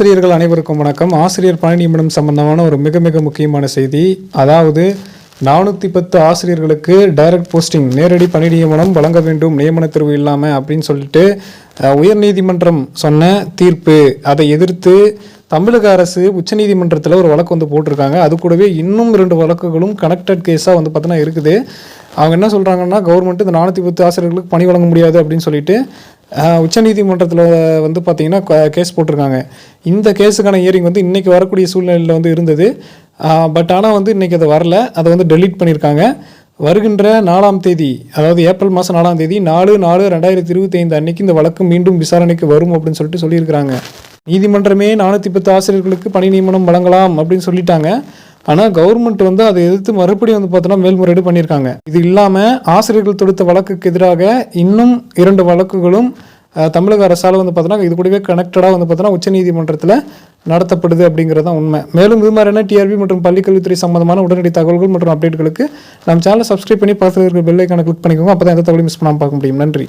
ஆசிரியர்கள் அனைவருக்கும் வணக்கம். ஆசிரியர் பணி நியமனம் சம்பந்தமான ஒரு மிக மிக முக்கியமான செய்தி. அதாவது நானூற்றி பத்து ஆசிரியர்களுக்கு டைரக்ட் போஸ்டிங் நேரடி பணி நியமனம் வழங்க வேண்டும் நியமன தேர்வு இல்லாமல் அப்படின்னு சொல்லிட்டு உயர்நீதிமன்றம் சொன்ன தீர்ப்பு. அதை எதிர்த்து தமிழக அரசு உச்சநீதிமன்றத்தில் ஒரு வழக்கு வந்து போட்டிருக்காங்க. அது கூடவே இன்னும் ரெண்டு வழக்குகளும் கனெக்டட் கேஸாக வந்து பார்த்தோன்னா இருக்குது. அவங்க என்ன சொல்கிறாங்கன்னா கவர்மெண்ட் இந்த நானூற்றி பத்து ஆசிரியர்களுக்கு பணி வழங்க முடியாது அப்படின்னு சொல்லிட்டு உச்சநீதிமன்றத்தில் வந்து பார்த்திங்கன்னா கேஸ் போட்டிருக்காங்க. இந்த கேஸுக்கான ஹியரிங் வந்து இன்றைக்கி வரக்கூடிய சூழ்நிலையில் வந்து இருந்தது. பட் ஆனால் வந்து இன்றைக்கி அது வரல. அதை வந்து டெலீட் பண்ணியிருக்காங்க. வருகின்ற நாலாம் தேதி அதாவது ஏப்ரல் மாதம் நாலாம் தேதி நாலு நாலு ரெண்டாயிரத்தி இருபத்தி ஐந்து அன்னைக்கு இந்த வழக்கு மீண்டும் விசாரணைக்கு வரும் அப்படின்னு சொல்லிட்டு சொல்லியிருக்கிறாங்க. நீதிமன்றமே நானூற்றி பத்து ஆசிரியர்களுக்கு பணி நியமனம் வழங்கலாம் அப்படின்னு சொல்லிட்டாங்க. ஆனால் கவர்மெண்ட் வந்து அதை எதிர்த்து மறுபடியும் வந்து பார்த்தோன்னா மேல்முறையீடு பண்ணியிருக்காங்க. இது இல்லாமல் ஆசிரியர்கள் தொடுத்த வழக்குக்கு எதிராக இன்னும் இரண்டு வழக்குகளும் தமிழக அரசால் வந்து பார்த்தோன்னா இது கூடவே கனெக்டடாக வந்து பார்த்தோன்னா உச்சநீதிமன்றத்தில் நடத்தப்படுது அப்படிங்கிறது தான் உண்மை. மேலும் இது மாதிரியான டிஆர்பி மற்றும் பள்ளிக்கல்வித்துறை சம்பந்தமான உடனடி தகவல்கள் மற்றும் அப்டேட்களுக்கு நம்ம சேனலை சப்ஸ்கிரைப் பண்ணி பக்கத்தில் இருக்கிற பெல் ஐக்கானை கிளிக் பண்ணிக்கோங்க. அப்போ தான் எந்த தகவலையும் மிஸ் பண்ணாமல் பார்க்க முடியும். நன்றி.